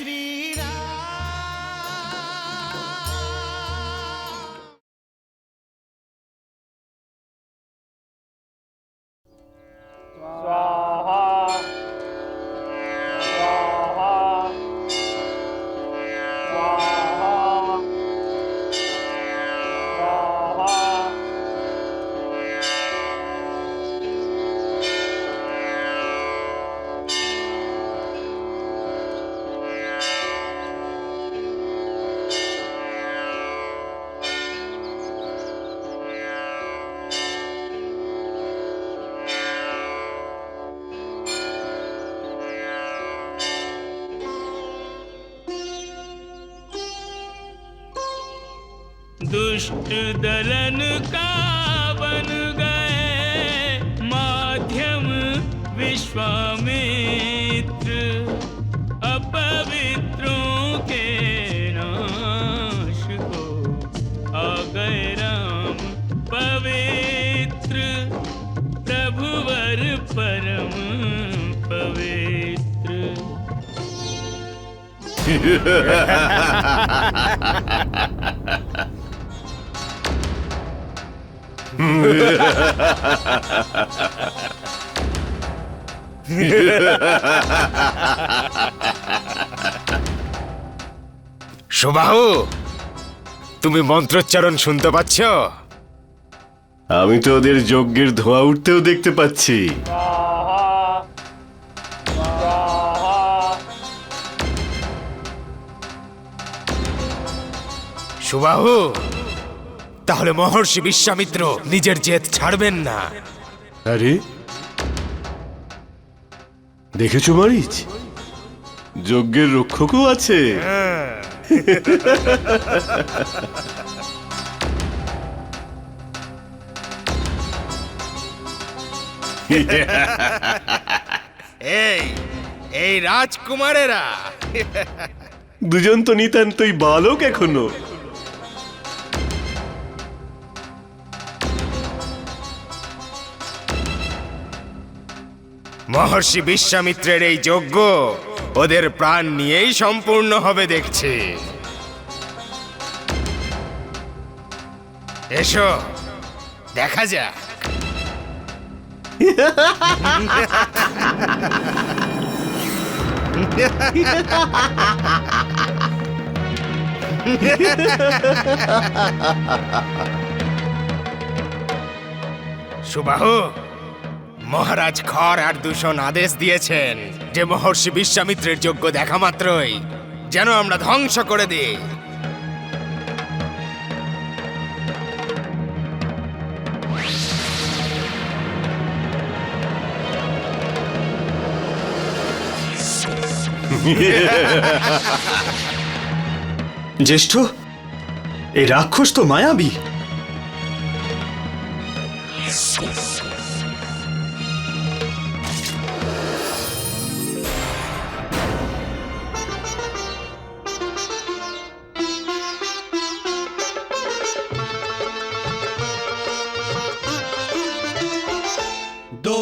श्रीरा दुष्ट दलन का बन गए माध्यम विश्वामित्र, अपवित्रों के नाश को आ गए राम पवित्र, प्रभुवर परम पवित्र। সুবাহু তুমি মন্ত্রোচ্চারণ শুনতে পাচ্ছ? আমি তো ওদের যজ্ঞের ধোয়া উঠতেও দেখতে পাচ্ছি। সুবাহু তাহলে মহর্ষি বিশ্বামিত্র নিজের জেদ ছাড়বেন না। আরে। দেখেছ মারিচ? যজ্ঞের রক্ষকও আছে। এই এই রাজকুমারেরা। দুজন তো নিতান্তই বালক এখনও। মহর্ষি বিশ্বামিত্রের এই যজ্ঞ ওদের প্রাণ নিয়েই সম্পূর্ণ হবে দেখছি। এসো দেখা যাক। সুবাহু মহারাজ খর আর দূষণ আদেশ দিয়েছেন যে মহর্ষি বিশ্বামিত্রের যোগ্য দেখা মাত্রই, যেন আমরা ধ্বংস করে দিই। জ্যেষ্ঠ, এই রাক্ষস তো মায়াবী।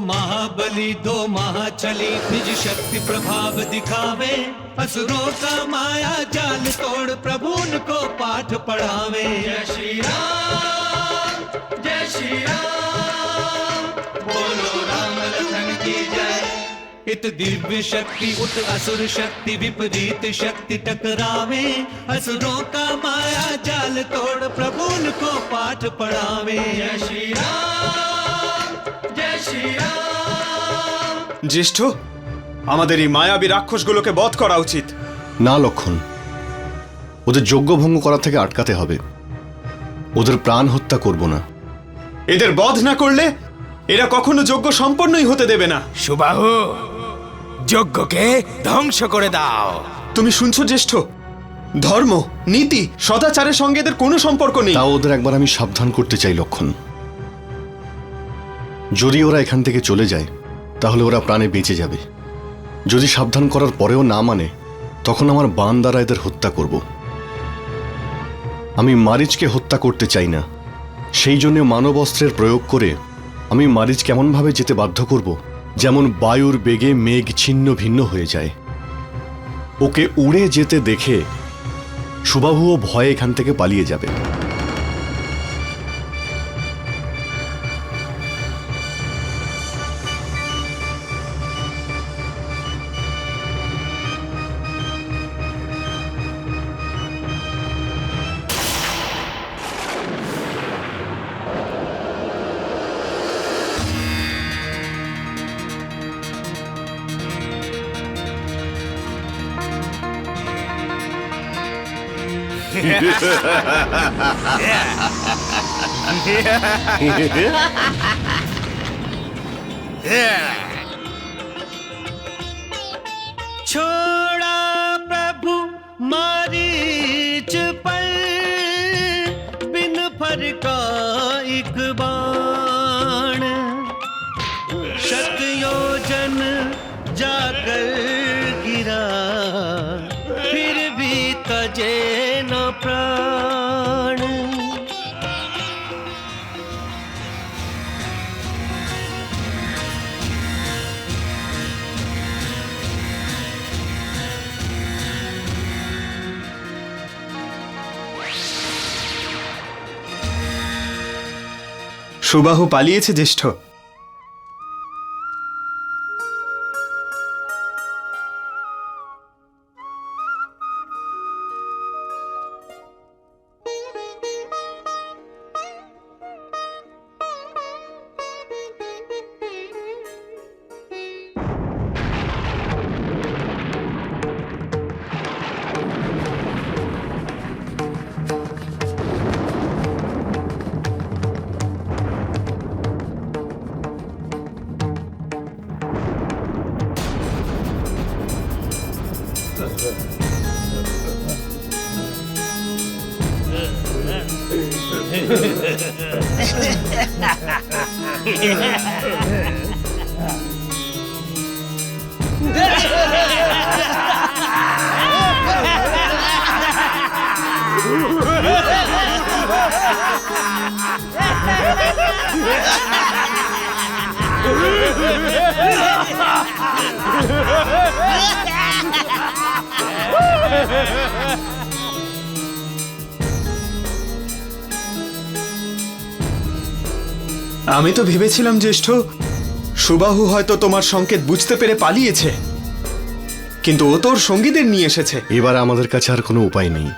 महाबली दो महाचली निज शक्ति प्रभाव दिखावे। असुरों का माया जाल तोड़ प्रभु को पाठ पढ़ावे। जय श्री राम जय श्री राम बोलो राम लखन की जय। इत दिव्य शक्ति उत असुर शक्ति विपरीत शक्ति टकरावे। असुरों का माया जाल तोड़ प्रभु को पाठ पढ़ावे। जय श्री राम জ্যেষ্ঠ আমাদের এই মায়াবী রাক্ষসগুলোকে বধ করা উচিত। না লক্ষণ। ওদের যোগ্য ভঙ্গ করা থেকে আটকাতে হবে। ওদের প্রাণ হত্যা করব না। এদের বধ না করলে এরা কখনো যোগ্য সম্পন্নই হতে দেবে না। সুবাহু যজ্ঞকে ধ্বংস করে দাও। তুমি শুনছো জ্যেষ্ঠ? ধর্ম নীতি সদাচারের সঙ্গে এদের কোনো সম্পর্ক নেই। তাও ওদের একবার আমি সাবধান করতে চাই লক্ষণ। যদি ওরা এখান থেকে চলে যায়, তাহলে ওরা প্রাণে বেঁচে যাবে। যদি সাবধান করার পরেও না মানে তখন আমার বান দ্বারা এদের হত্যা করব। আমি মারিচকে হত্যা করতে চাই না। সেই জন্য মানব অস্ত্রের প্রয়োগ করে আমি মারিচ কেমনভাবে যেতে বাধ্য করব, যেমন বায়ুর বেগে মেঘ ছিন্ন ভিন্ন হয়ে যায়। ওকে উড়ে যেতে দেখে সুবাহুও ভয়ে এখান থেকে পালিয়ে যাবে। Yeah. সুবাহু পালিয়েছে জ্যেষ্ঠ। আমি তো ভেবেছিলাম জ্যেষ্ঠ, সুবাহু হয়তো তোমার সংকেত বুঝতে পেরে পালিয়েছে। কিন্তু ও তোর সঙ্গীদের নিয়ে এসেছে। এবার আমাদের কাছে আর কোনো উপায় নেই।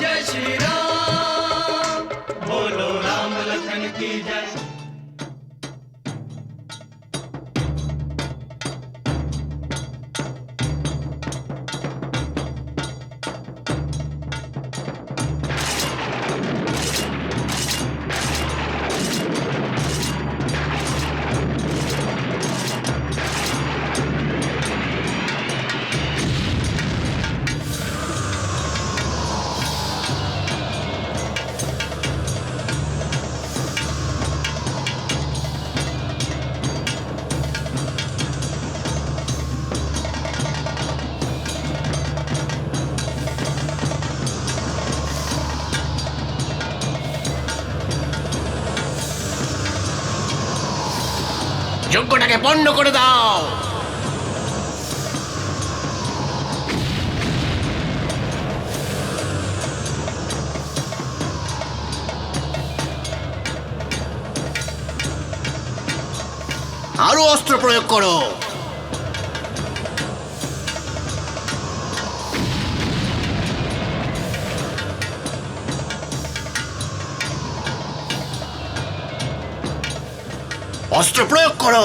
जय श्री राम बोलो राम लखन की जय। যজ্ঞটাকে পণ্ড করে দাও। আরও অস্ত্র প্রয়োগ করো। অস্ত্র প্রয়োগ করো।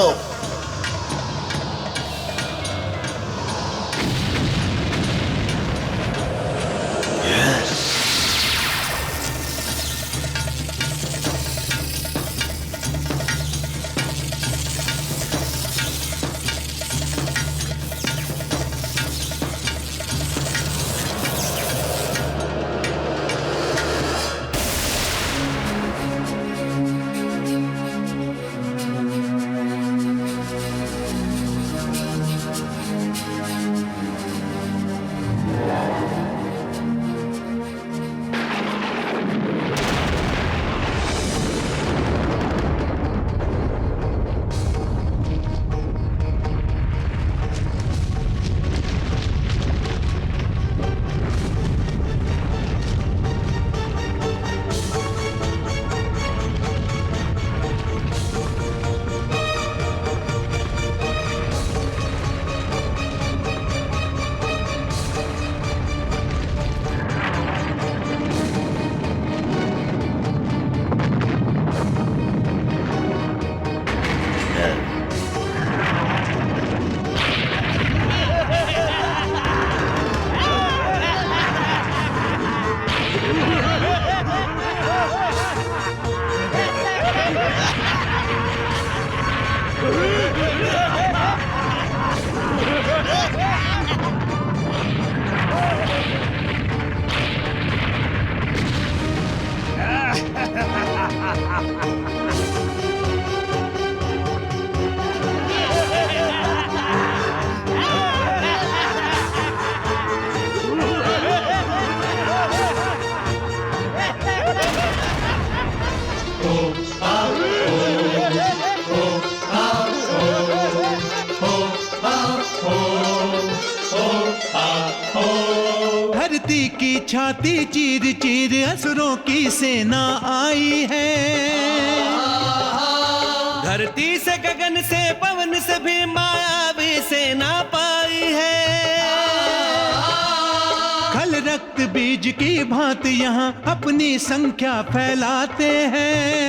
बीज की भांति यहाँ अपनी संख्या फैलाते हैं।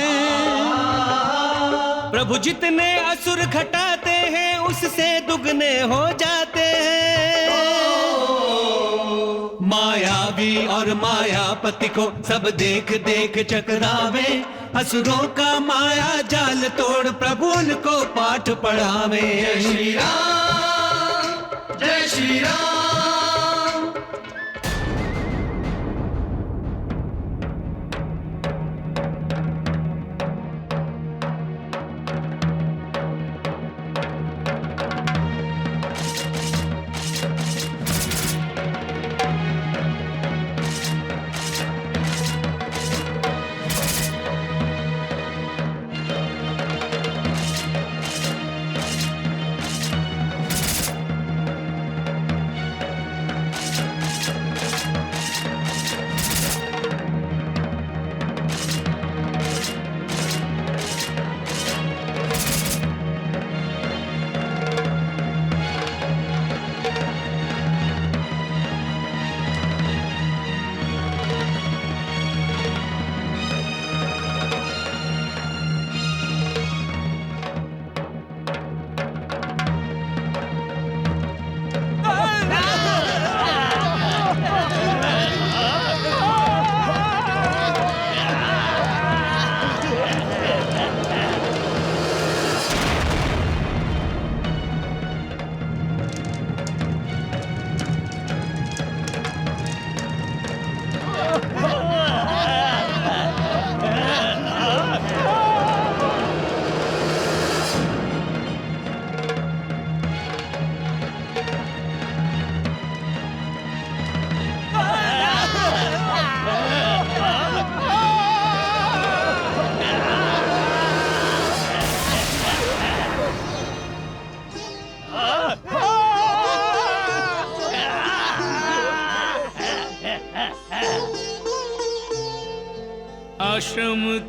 प्रभु जितने असुर घटाते हैं, उससे दुगने हो जाते हैं। मायावी और मायापति को सब देख देख चकरावे, असुरों का माया जाल तोड़ प्रभु उनको पाठ पढ़ावे। जय श्री राम, जय श्री राम।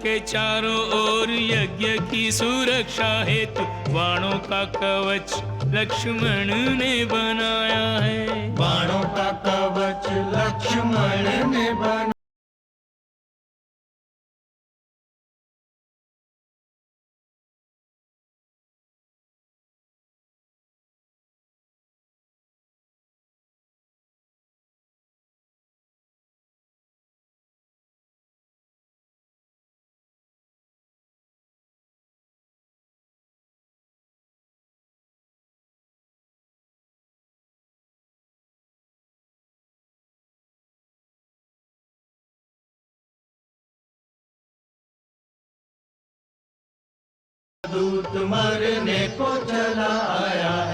के चारों ओर यज्ञ की सुरक्षा हेतु बाणों का कवच लक्ष्मण ने बनाया है। बाणों का कवच लक्ष्मण ने बना दूत मरने को चला आया है।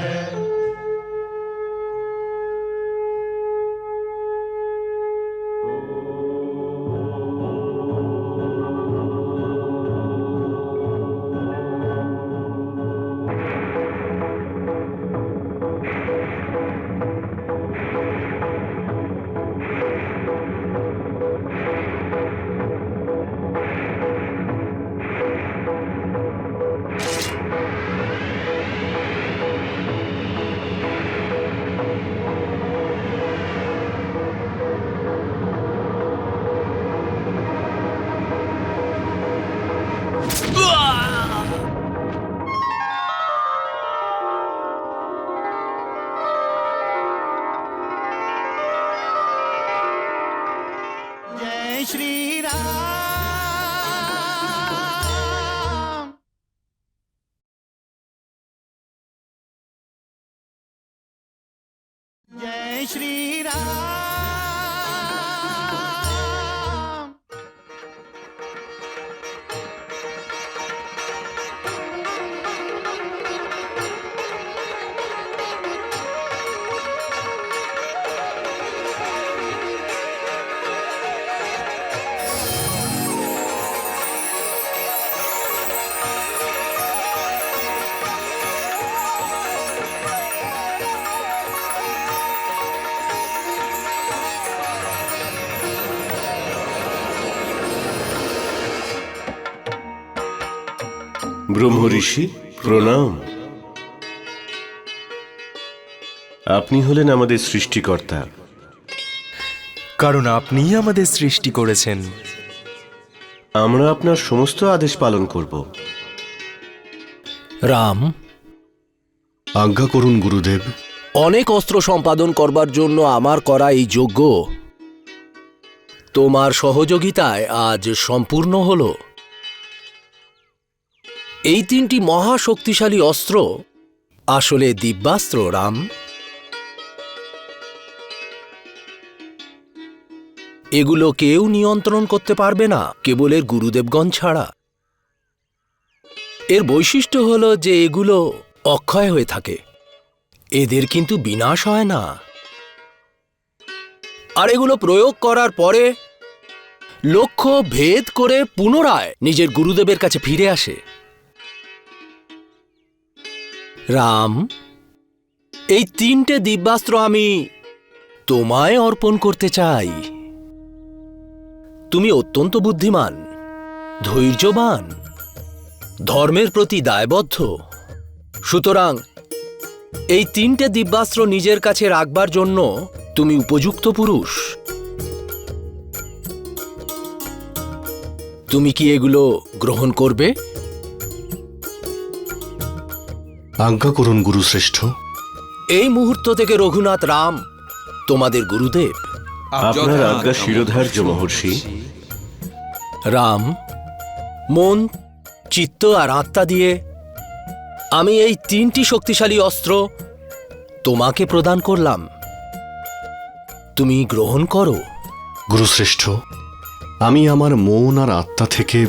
ব্রহ্ম ঋষি প্রণাম। আপনি হলেন আমাদের সৃষ্টিকর্তা। কারণ আপনিই আমাদের সৃষ্টি করেছেন। আমরা আপনার সমস্ত আদেশ পালন করব। রাম। আজ্ঞা করুন গুরুদেব। অনেক অস্ত্র সম্পাদন করবার জন্য আমার করা এই যজ্ঞ তোমার সহযোগিতায় আজ সম্পূর্ণ হল। এই তিনটি মহাশক্তিশালী অস্ত্র আসলে দিব্যাস্ত্র, রাম। এগুলো কেউ নিয়ন্ত্রণ করতে পারবে না, কেবল এর গুরুদেবগণ ছাড়া। এর বৈশিষ্ট্য হল যে এগুলো অক্ষয় হয়ে থাকে। এদের কিন্তু বিনাশ হয় না। আর এগুলো প্রয়োগ করার পরে লক্ষ্য ভেদ করে পুনরায় নিজের গুরুদেবের কাছে ফিরে আসে। রাম, এই তিনটে দিব্যাস্ত্র আমি তোমায় অর্পণ করতে চাই। তুমি অত্যন্ত বুদ্ধিমান, ধৈর্যবান, ধর্মের প্রতি দায়বদ্ধ। সুতরাং এই তিনটে দিব্যাস্ত্র নিজের কাছে রাখবার জন্য তুমি উপযুক্ত পুরুষ। তুমি কি এগুলো গ্রহণ করবে? আজ্ঞা করুন গুরুশ্রেষ্ঠ এই মুহূর্ত থেকে রঘুনাথ রাম তোমাদের গুরুদেব। আপনার আজ্ঞা শিরোধার্য মহর্ষি। রাম মন চিত্ত আর আত্মা দিয়ে আমি এই তিনটি শক্তিশালী অস্ত্র তোমাকে প্রদান করলাম। তুমি গ্রহণ করো। গুরুশ্রেষ্ঠ আমি আমার মন আর আত্মা থেকে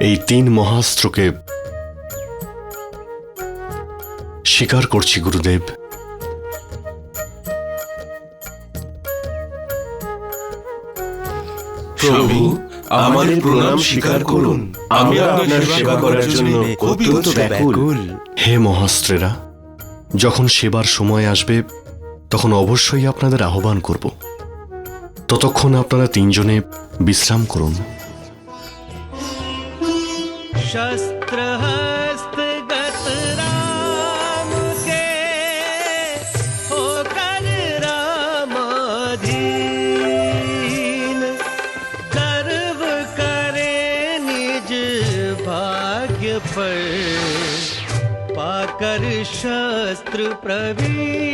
এই তিন মহাস্ত্রকে স্বীকার করছি গুরুদেব। প্রণাম স্বীকার করুন। আমি আপনার সেবা করার জন্য অত্যন্ত ব্যাকুল। হে মহাস্ত্রেরা যখন সেবার সময় আসবে তখন অবশ্যই আপনাদের আহ্বান করব। ততক্ষণ আপনারা তিনজনে বিশ্রাম করুন। শাস্ত্র ृप्रवे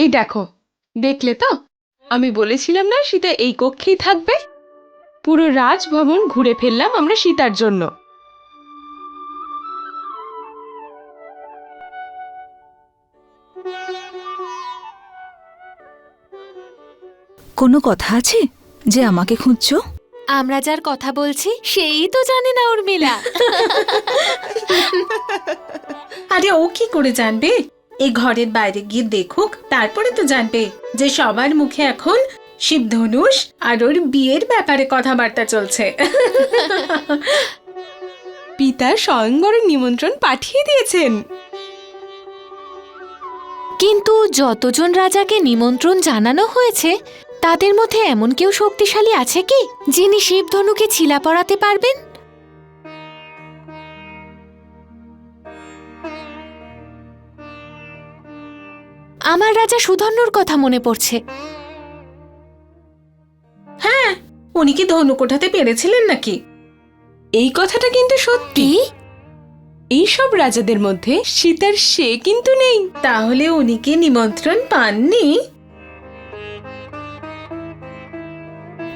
এই দেখো দেখলে তো? আমি বলেছিলাম না সীতা এই কক্ষেই থাকবে? পুরো রাজভবন ঘুরে ফেললাম আমরা সীতার জন্য। কোনো কথা আছে যে আমাকে খুঁজছো? আমরা যার কথা বলছি সেই তো জানে না উর্মিলা। আরে ও কি করে জানবে? এই ঘরের বাইরে গিয়ে দেখুক তারপরে তো জানবে যে সবার মুখে এখন শিবধনুষ আর ওর বিয়ের ব্যাপারে কথাবার্তা চলছে। পিতা স্বয়ংবরের নিমন্ত্রণ পাঠিয়ে দিয়েছেন। কিন্তু যতজন রাজাকে নিমন্ত্রণ জানানো হয়েছে তাদের মধ্যে এমন কেউ শক্তিশালী আছে কি যিনি শিবধনুকে ছিলা পড়াতে পারবেন? আমার রাজা সুধন্যর কথা মনে পড়ছে। হ্যাঁ উনি কি ধনু কোঠাতে পেরেছিলেন নাকি? এই কথাটা কিন্তু সত্যি। এইসব রাজাদের মধ্যে সীতার সে কিন্তু নেই। তাহলে উনি কি নিমন্ত্রণ পাননি?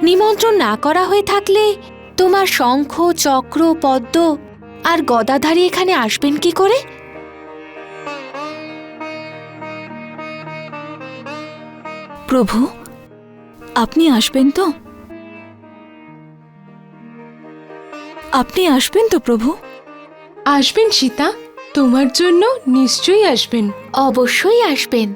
নিমন্ত্রণ না করা হয়ে থাকলে তোমার শঙ্খ চক্র পদ্ম আর গদাধারী এখানে আসবেন কি করে? প্রভু আপনি আসবেন তো? আপনি আসবেন তো প্রভু? আসবেন সীতা তোমার জন্য নিশ্চয়ই আসবেন। অবশ্যই আসবেন।